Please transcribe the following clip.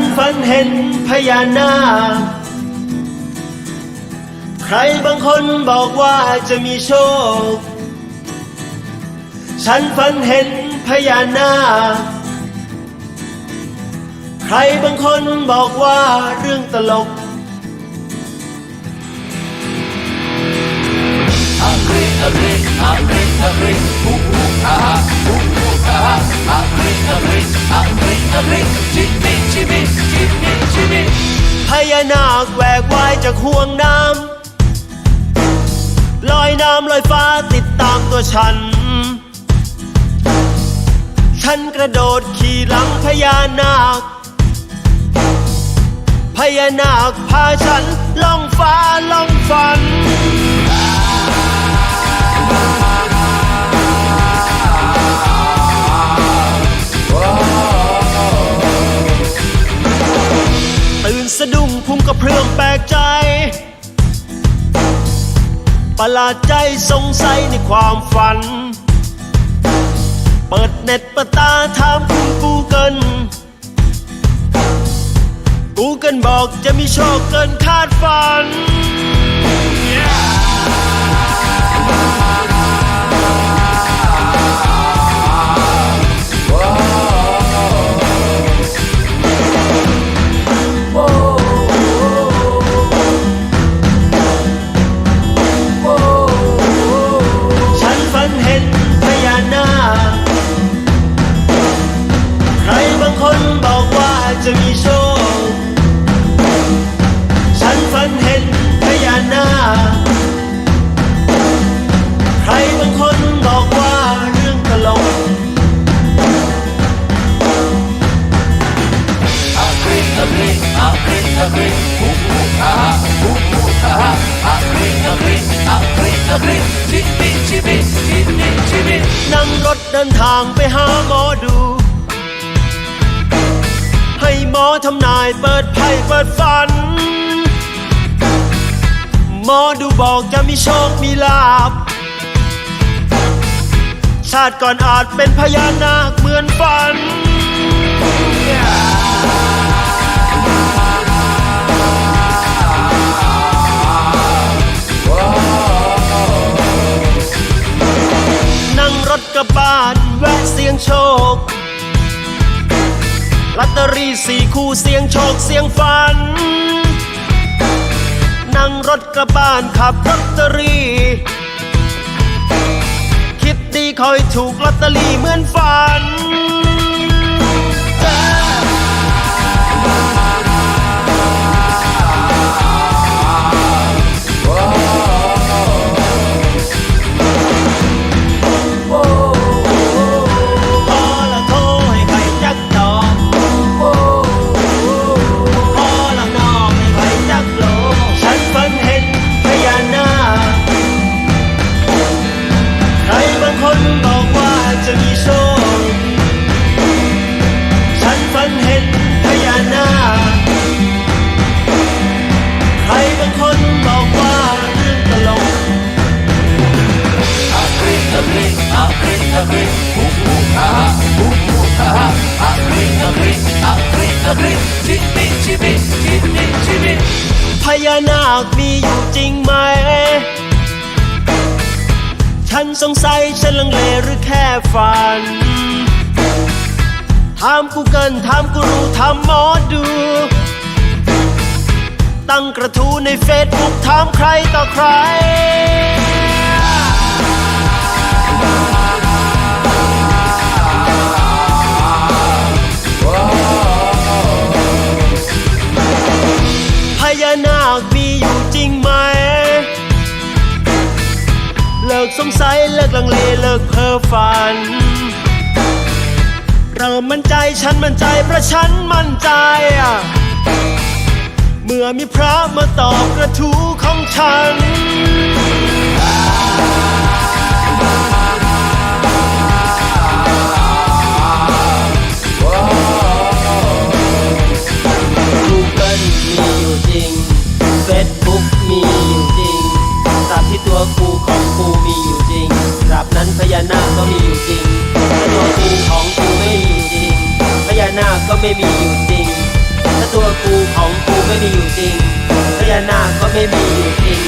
นฝันเห็นพญานาค ใครบางคนบอกว่าจะมีโชค ฉันฝันเห็นพญานาค ใครบางคนบอกว่าเรื่องตลก พญานาคแหวกว่ายจากห่วงน้ำลอยน้ำลอยฟ้าติดตามตัวฉัน ฉันกระโดดขี่หลังพญานาคพญานาคพาฉันล่องฟ้าล่องฝันตื่น สะดุ้งพุ่งกระเพื่อมแปลกใจ ประหลาดใจสงสัยในความฝัน เปิดเน็ตประตาถามคุณกูเกิลกูเกิลบอกจะมีโชคเกินคาดฝัน ดเดินทางไปหาหมอดู ให้หมอทำนายเปิดไพ่เปิดฝัน หมอดูบอกจะมีโชคมีลาบ ชาติก่อนอาจเป็นพญานาคเหมือนฝัน yeah. ลอตเตอรี่สี่คู่เสียงโชคเสียงฝัน นั่งรถกลับบ้านขับลอตเตอรี่ คิดดีคอยถูกลอตเตอรี่เหมือนฝัน ญานาคมีอยู่จริงไหม ฉันสงสัยฉันลังเลหรือแค่ฝัน ถามกูเกิลถามกูรู้ถามหมอดู ตั้งกระทู้ในเฟซบุ๊กถามใครต่อใคร เลิกสเลิกลังเลเลิกเพ้อฝัน เรามั่นใจฉันมั่นใจเพราะฉันมั่นใจอะเมื่อมีพระมาตอบกระทู้ของฉัน ไม่มีอยู่จริงพญานาคก็ไม่มีอยู่จริง ถ้าตัวกูของกูไม่มีอยู่จริงพญานาคก็ไม่มีอยู่จริง